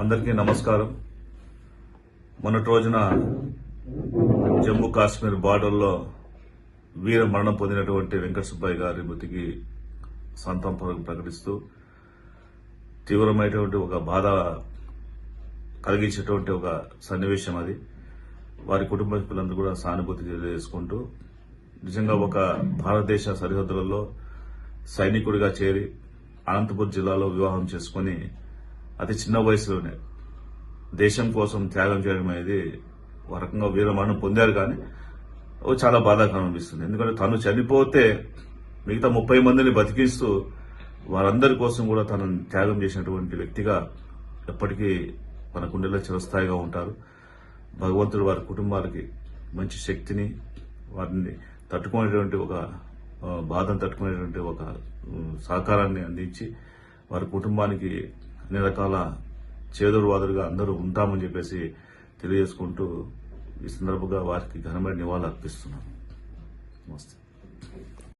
అందరికీ నమస్కారం. మొన్నటి రోజున జమ్మూ కాశ్మీర్ బార్డర్లో వీర మరణం పొందినటువంటి వెంకట సుబ్బయ్య గారి మృతికి సంతాపం ప్రకటిస్తూ తీవ్రమైనటువంటి ఒక బాధ కలిగించేటువంటి ఒక సన్నివేశం అది. వారి కుటుంబ సభ్యులందరూ కూడా సానుభూతి తెలియజేసుకుంటూ నిజంగా ఒక భారతదేశ సరిహద్దులలో సైనికుడిగా చేరి అనంతపురం జిల్లాలో వివాహం చేసుకుని అతి చిన్న వయసులోనే దేశం కోసం త్యాగం చేయడం అనేది ఒక రకంగా వీరమరణం పొందారు కానీ చాలా బాధాకరం అనిపిస్తుంది. ఎందుకంటే తను చనిపోతే మిగతా ముప్పై మందిని బతికిస్తూ వారందరి కోసం కూడా తను త్యాగం చేసినటువంటి వ్యక్తిగా ఎప్పటికీ మన గుండెలో చిరస్థాయిగా ఉంటారు. భగవంతుడు వారి కుటుంబాలకి మంచి శక్తిని వారిని తట్టుకునేటువంటి ఒక బాధను తట్టుకునేటువంటి ఒక సహకారాన్ని అందించి వారి కుటుంబానికి అన్ని రకాల చేదురువాదులుగా అందరూ ఉంటామని చెప్పేసి తెలియజేసుకుంటూ ఈ సందర్భంగా వారికి ఘనమైన నివాళులు అర్పిస్తున్నాను. నమస్తే.